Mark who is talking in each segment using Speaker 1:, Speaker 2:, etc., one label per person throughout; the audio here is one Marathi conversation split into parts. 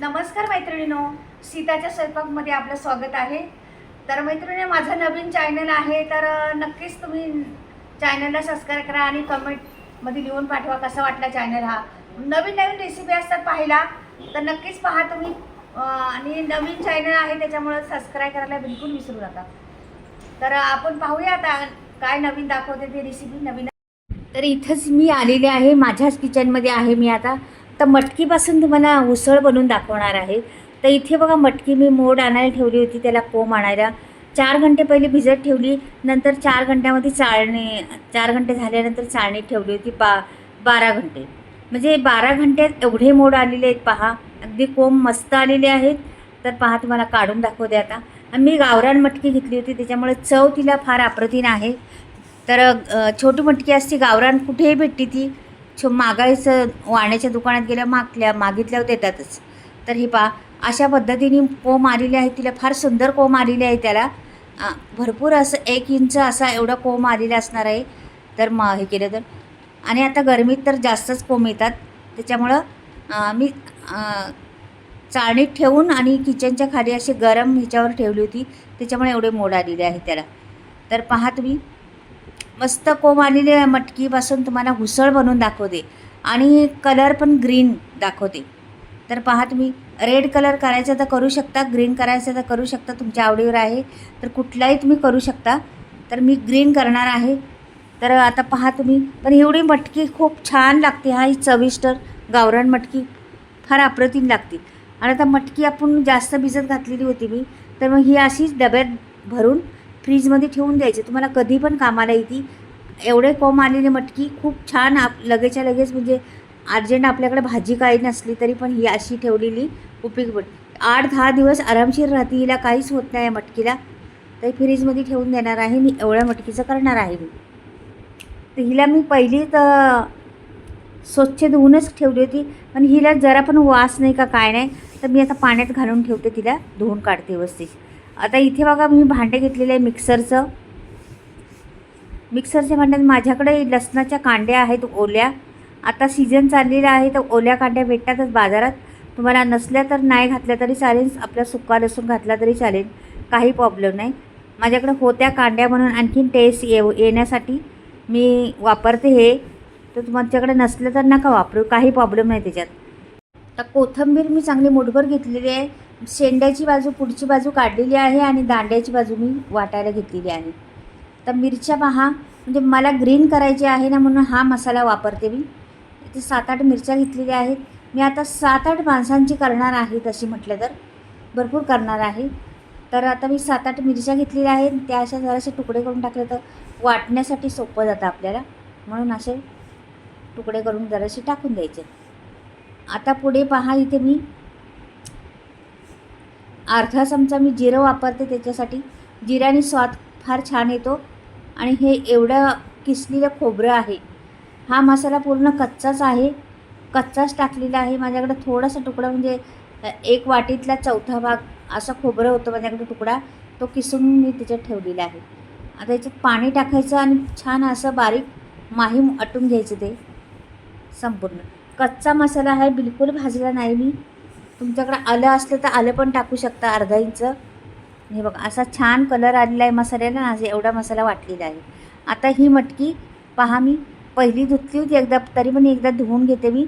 Speaker 1: नमस्कार मैत्रिणीनो सीताच्या स्वयंपाकमध्ये आपलं स्वागत आहे. तर मैत्रिणी माझं नवीन चॅनल आहे तर नक्कीच तुम्ही चॅनलला सबस्क्राईब करा आणि कमेंटमध्ये लिहून पाठवा कसा वाटला चॅनल हा. नवीन नवीन रेसिपी असतात पाहिला तर नक्कीच पहा तुम्ही. आणि नवीन चॅनल आहे त्याच्यामुळं सबस्क्राईब करायला बिलकुल विसरू नका. तर आपण पाहूया आता काय नवीन दाखवते ती रेसिपी नवीन तर इथंच मी आलेले आहे माझ्याच किचनमध्ये आहे मी आता. तर मटकीपासून तुम्हाला उसळ बनवून दाखवणार आहे. तर इथे बघा मटकी मी मोड आणायला ठेवली होती त्याला कोंब आणायला. चार घंटे पहिले भिजत ठेवली नंतर चार घंट्यामध्ये चाळणी चार घंटे झाल्यानंतर चाळणी ठेवली होती बा बारा घंटे. म्हणजे बारा घंट्यात एवढे मोड आलेले आहेत पहा. अगदी कोंब मस्त आलेले आहेत. तर पहा तुम्हाला काढून दाखवते आता. मी गावरान मटकी घेतली होती त्याच्यामुळे चव तिला फार अप्रतिम आहे. तर छोटी मटकी असते गावरान कुठेही भेटते ती. छो मागायचं वाण्याच्या दुकानात गेल्या मागल्या मागितल्यावर देतातच. तर हे पहा अशा पद्धतीने कोंब आलेली आहे तिला फार सुंदर कोंब आलेली आहे त्याला. भरपूर असं एक इंच असा एवढा कोंब आलेला असणार आहे. तर मग हे केलं तर. आणि आता गरमीत तर जास्तच कोंब येतात त्याच्यामुळं मी चाळणीत ठेवून आणि किचनच्या खाली अशी गरम ह्याच्यावर ठेवली होती. त्याच्यामुळे एवढे मोड आलेले आहे त्याला. तर पहा तुम्ही मस्त कोंब आलेली मटकीपासून तुम्हाला हुसळ बनवून दाखवते. आणि कलर पण ग्रीन दाखवते. तर पहा तुम्ही रेड कलर करायचा तर करू शकता ग्रीन करायचं तर करू शकता तुमच्या आवडीवर आहे. तर कुठलाही तुम्ही करू शकता. तर मी ग्रीन करणार आहे. तर आता पहा तुम्ही पण एवढी मटकी खूप छान लागते हा ही चविष्टर गावरान मटकी. फार अप्रतिम लागते. आणि आता मटकी आपण जास्त भिजत घातलेली होती मी तर मग ही अशीच डब्यात भरून फ्रीजमध्ये ठेवून द्यायचे. तुम्हाला कधी पण कामाला येते एवढे कोंब आलेले मटकी खूप छान आप लगेच्या लगेच म्हणजे अर्जंट आपल्याकडे भाजी काही नसली तरी पण ही अशी ठेवलेली उपयोग पण आठ दहा दिवस आरामशीर राहते हिला काहीच होत नाही या मटकीला. तर फ्रीजमध्ये ठेवून देणार आहे मी एवढ्या मटकीचं करणार आहे मी. तर हिला मी पहिली तर स्वच्छ धुवूनच ठेवली होती. पण हिला जरा पण वास नाही का काय नाही. तर मी आता पाण्यात घालून ठेवते तिला धुवून काढते व्यवस्थित. आता इथे बघा मी भांडे घेतलेले आहे मिक्सरचं. मिक्सरच्या भांड्यात माझ्याकडे लसणाच्या कांड्या आहेत ओल्या. आता सीझन चाललेला आहे तर ओल्या कांड्या भेटतातच बाजारात. तुम्हाला नसल्या तर नाही घातल्या तरी चालेल आपला सुका लसूण घातला तरी चालेल. काही प्रॉब्लेम नाही. माझ्याकडे होत्या कांड्या म्हणून आणखीन टेस्ट येऊ येण्यासाठी मी वापरते हे. तर तुमच्याकडे नसलं तर नका वापरू काही प्रॉब्लेम नाही त्याच्यात. तर कोथंबीर मी चांगली मुठभर घेतलेली आहे. शेंड्याची बाजू पुढची बाजू काढलेली आहे आणि दांड्याची बाजू मी वाटायला घेतलेली आहे. तर मिरच्या पहा म्हणजे मला ग्रीन करायची आहे ना म्हणून हा मसाला वापरते मी. इथे सात आठ मिरच्या घेतलेल्या आहेत. मी आता सात आठ माणसांची करणार आहे तशी म्हटलं तर. भरपूर करणार आहे. तर आता मी सात आठ मिरच्या घेतलेल्या आहेत. त्या अशा जरासे तुकडे करून टाकले तर वाटण्यासाठी सोपं जातं आपल्याला. म्हणून असे तुकडे करून जरासे टाकून द्यायचे. आता पुढे पहा इथे मी अर्धा चमचा मी जिरं वापरते त्याच्यासाठी. जिऱ्याने स्वाद फार छान येतो आणि हे एवढं किसलेलं खोबरं आहे. हा मसाला पूर्ण कच्चाच आहे. कच्चाच टाकलेला आहे. माझ्याकडे थोडासा तुकडा म्हणजे एक वाटीतला चौथा भाग असं खोबरं होतं माझ्याकडे तुकडा. तो किसून मी त्याच्यात ठेवलेला आहे. आता याच्यात पाणी टाकायचं आणि छान असं बारीक माहीम अटून घ्यायचं ते संपूर्ण. कच्चा मसाला आहे. बिलकुल भाजला नाही मी. तुमच्याकडे आलं असलं तर आलं पण टाकू शकता अर्धा इंच हे बघा असा छान कलर आलेला आहे मसाल्याला ना असं एवढा मसाला वाटलेला आहे. आता ही मटकी पहा मी पहिली धुतली होती एकदा तरी पण एकदा धुवून घेते मी.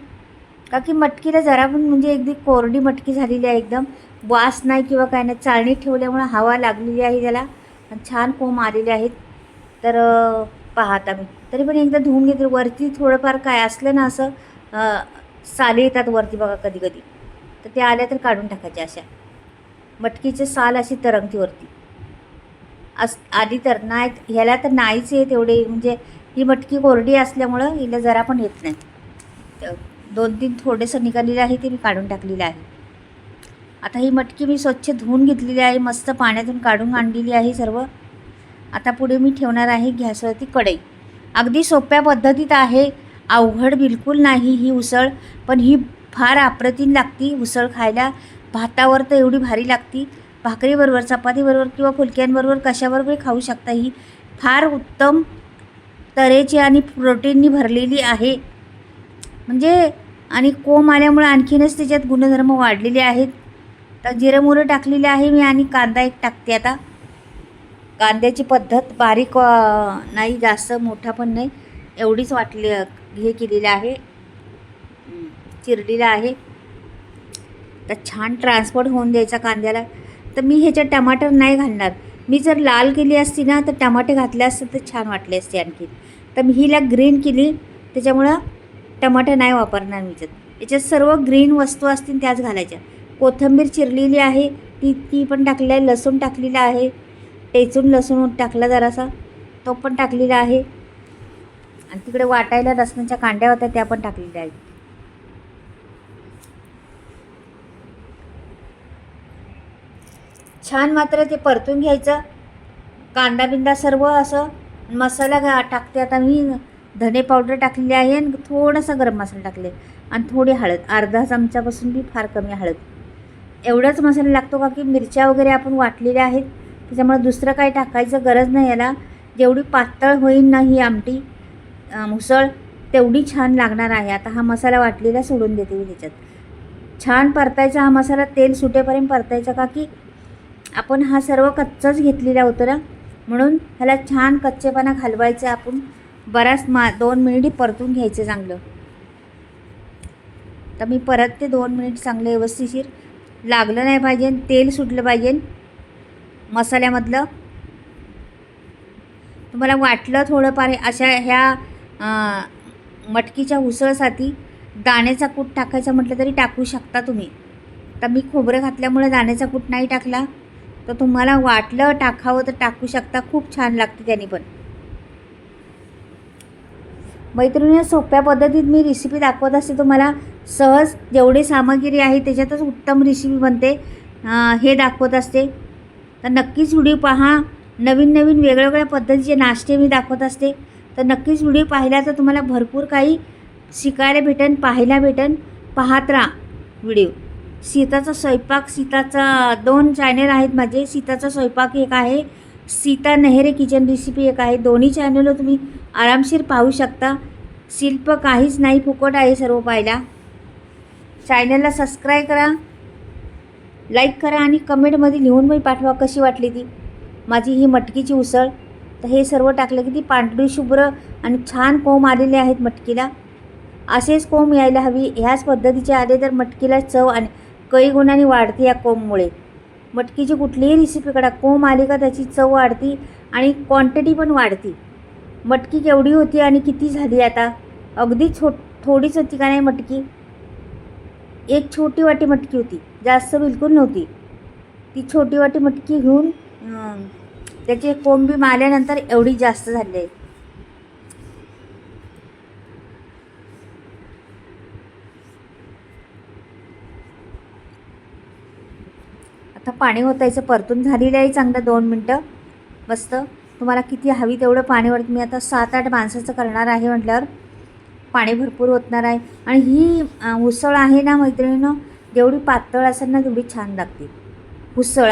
Speaker 1: का की मटकीला जरा पण म्हणजे एकदी कोरडी मटकी झालेली आहे एकदम. वास नाही किंवा काय नाही चाळणीत ठेवल्यामुळं हवा लागलेली आहे त्याला. छान कोंब आलेले आहेत. तर पाहता मी. तरी पण एकदा धुवून घेते. वरती थोडंफार काय असलं ना असं साले येतात वरती बघा कधी कधी तर ते आल्या तर काढून टाकायच्या अशा. मटकीचे साल अशी तरंगतीवरती. अस आधी तर नाही ह्याला तर नाहीच आहे तेवढे म्हणजे ही मटकी कोरडी असल्यामुळं हिला जरा पण येत नाही. दोन तीन थोडेसं निघालेलं आहे ते मी काढून टाकलेलं आहे. आता ही मटकी मी स्वच्छ धुवून घेतलेली आहे मस्त पाण्यातून काढून आणलेली आहे सर्व. आता पुढे मी ठेवणार आहे गॅसवरती कढई. अगदी सोप्या पद्धतीत आहे अवघड बिलकुल नाही ही उसळ पण ही फार अप्रतिम लागती उसळ खायला. भातावर तर एवढी भारी लागती. भाकरीबरोबर चपातीबरोबर किंवा फुलक्यांबरोबर कशाबरोबर खाऊ शकता ही फार उत्तम तऱ्हेची आणि प्रोटीननी भरलेली आहे. म्हणजे आणि कोंब आल्यामुळे आणखीनच त्याच्यात गुणधर्म वाढलेले आहेत. तर जिरं मुरं टाकलेले आहे मी आणि कांदा एक टाकते आता. कांद्याची पद्धत बारीक नाही जास्त मोठा पण नाही. एवढीच वाटली हे केलेलं आहे. चिरडीला आहे. तर छान ट्रान्सपोर्ट होऊन द्यायचा कांद्याला. तर मी ह्याच्यात टमाटर नाही घालणार. मी जर लाल केली असती ना तर टमाटे घातले असते तर छान वाटले असते आणखी. तर मी हिला ग्रीन केली. त्याच्यामुळं टमाटे नाही वापरणार मी त्यात याच्यात सर्व ग्रीन वस्तू असतील त्याच घालायच्या. कोथिंबीर चिरलेली आहे. ती ती पण टाकली आहे. लसूण टाकलेला आहे. टेचून लसूण टाकला जरासा. तो पण टाकलेला आहे. आणि तिकडे वाटायला लसणाच्या कांड्या होत्या त्या पण टाकलेल्या आहेत. छान मात्र ते परतून घ्यायचं. कांदा बिंदा सर्व असं मसाला घा टाकते. आता मी धने पावडर टाकलेली आहे आणि थोडासा गरम मसाला टाकले. आणि थोडी हळद अर्धा चमचापासून बी फार कमी हळद. एवढाच मसाला लागतो का की मिरच्या वगैरे आपण वाटलेल्या आहेत त्याच्यामुळे दुसरं काही टाकायचं गरज नाही. याला जेवढी पातळ होईल ना ही आमटी मुसळ तेवढी छान लागणार आहे. आता हा मसाला वाटलेला सोडून देते मी त्याच्यात. छान परतायचा हा मसाला तेल सुटेपर्यंत परतायचा का की आपण हा सर्व कच्चाच घेतलेला होता ना? म्हणून ह्याला छान कच्चेपणा घालवायचं आपण. बराच मा दोन मिनिट परतून घ्यायचं चांगलं. तर मी परत ते दोन मिनिट चांगलं व्यवस्थिशीर लागलं नाही पाहिजे तेल सुटलं पाहिजे. मसाल्यामधलं. तुम्हाला वाटलं थोडंफार अशा ह्या मटकीच्या उसळसाठी दाण्याचा कूट टाकायचा म्हटलं तरी टाकू शकता तुम्ही. तर मी खोबरं घातल्यामुळे दाण्याचा कूट नाही टाकला. तर तुम्हाला वाटलं टाकावं तर टाकू शकता. खूप छान लागते त्याने पण. मैत्रिणी सोप्या पद्धतीत मी रेसिपी दाखवत असते तुम्हाला. सहज जेवढी सामग्री आहे त्याच्यातच उत्तम रेसिपी बनते. हे दाखवत असते. तर नक्कीच व्हिडिओ पहा. नवीन नवीन वेगवेगळ्या पद्धतीचे नाश्ते मी दाखवत असते. तर नक्कीच व्हिडिओ पाहिला तर तुम्हाला भरपूर काही शिकायला भेटेन पाहायला भेटेन. पाहत राहा व्हिडिओ. सीताचा स्वयंपाक सीताचा दोन चॅनल आहेत माझे. सीताचा स्वयंपाक एक आहे सीता नेहरे किचन रेसिपी एक आहे. दोन्ही चॅनलवर तुम्ही आरामशीर पाहू शकता. शिल्प काहीच नाही फुकट आहे सर्व पाहायला. चॅनलला सबस्क्राईब करा लाईक करा आणि कमेंटमध्ये लिहून पण पाठवा कशी वाटली ती. माझी ही मटकीची उसळ. तर हे सर्व टाकलं की ती पांढरी शुभ्र आणि छान कोंब आलेले आहेत मटकीला. असेच कोंब यायला हवी. ह्याच पद्धतीचे आले तर मटकीला चव आणि कई गुणांनी वाढते या कोंबमुळे. मटकीची कुठलीही रेसिपी करा. कोंब आली का त्याची चव वाढती आणि क्वांटिटी पण वाढती. मटकी केवढी होती आणि किती झाली आता? अगदी छो थोडीच होती का नाही मटकी? एक छोटी वाटी मटकी होती. जास्त बिलकुल नव्हती. ती छोटी वाटी मटकी घेऊन त्याचे कोंबी मारल्यानंतर एवढी जास्त झाली आहे. आता पाणी ओतायचं परतून झालेलं आहे चांगलं दोन मिनटं. मस्त. तुम्हाला किती हवी तेवढं पाणी वरत मी आता सात आठ माणसाचं करणार आहे म्हटल्यावर पाणी भरपूर ओतणार आहे. आणि ही उसळ आहे ना मैत्रिणीनं जेवढी पातळ असेल ना तेवढी छान लागते. उसळ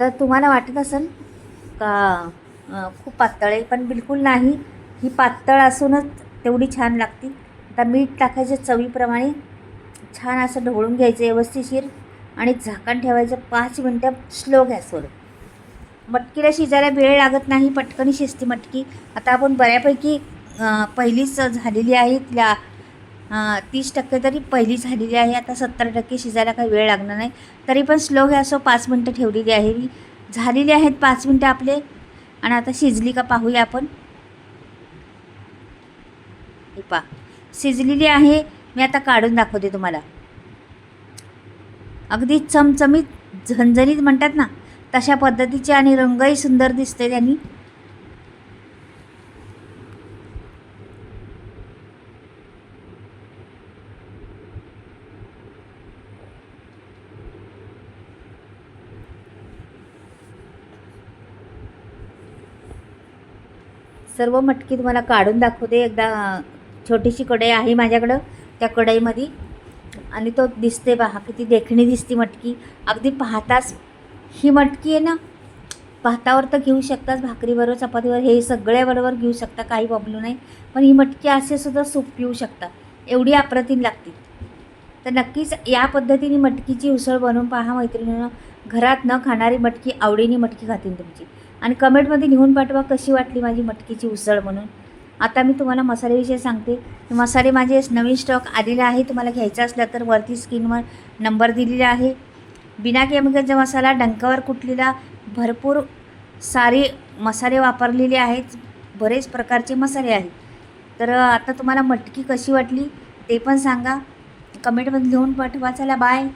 Speaker 1: तर तुम्हाला वाटत असेल का खूप पातळ आहे पण बिलकुल नाही. ही पातळ असूनच तेवढी छान लागते. आता मीठ टाकायचं चवीप्रमाणे छान असं ढवळून घ्यायचं व्यवस्थिशीर आणि झाकण ठेवायचं पाच मिनटं स्लो गॅसवर मटकीला शिजायला वेळ लागत नाही पटकन शिजते मटकी. आता आपण बऱ्यापैकी पहिलीच झालेली आहे तिला तीस टक्के तरी पहिली झालेली आहे. आता सत्तर टक्के शिजायला काही वेळ लागणार नाही. तरी पण स्लो गॅसवर पाच मिनटं ठेवलेली आहे. मी झालेली आहेत पाच मिनटं आपले. आणि आता शिजली का पाहूया आपण. पा शिजलेली आहे. मी आता काढून दाखवते तुम्हाला. अगदी चमचमीत झणझणीत म्हणतात ना तशा पद्धतीचे आणि रंगही सुंदर दिसते त्यांनी. सर्व मटकी तुम्हाला काढून दाखवते एकदा छोटीशी कढई आहे माझ्याकडं त्या कढईमध्ये. आणि तो दिसते पहा किती देखणी दिसते मटकी. अगदी पाहताच ही मटकी आहे ना
Speaker 2: भातावर तर घेऊ शकताच भाकरीबरोबर चपातीवर हे सगळ्याबरोबर घेऊ शकता काही प्रॉब्लेम नाही. पण ही मटकी असे सुद्धा सूप पिऊ शकता एवढी अप्रतिम लागते. तर नक्कीच या पद्धतीने मटकीची उसळ बनवून पहा मैत्रिणीनं. घरात न खाणारी मटकी आवडीने मटकी खातील तुमची. आणि कमेंटमध्ये लिहून पाठवा कशी वाटली माझी मटकीची उसळ म्हणून. आता मी तुम्हाला मसाल्याविषयी सांगते. मसाले माझे नवीन स्टॉक आलेला आहे. तुम्हाला घ्यायचा असला तर वरती स्क्रीनवर नंबर दिलेला आहे. बिना केमिकलचा मसाला डंकावर कुटलेला भरपूर सारे मसाले वापरलेले आहेत. बरेच प्रकारचे मसाले आहेत. तर आता तुम्हाला मटकी कशी वाटली ते पण सांगा. कमेंटमध्ये लिहून पाठवा. चला बाय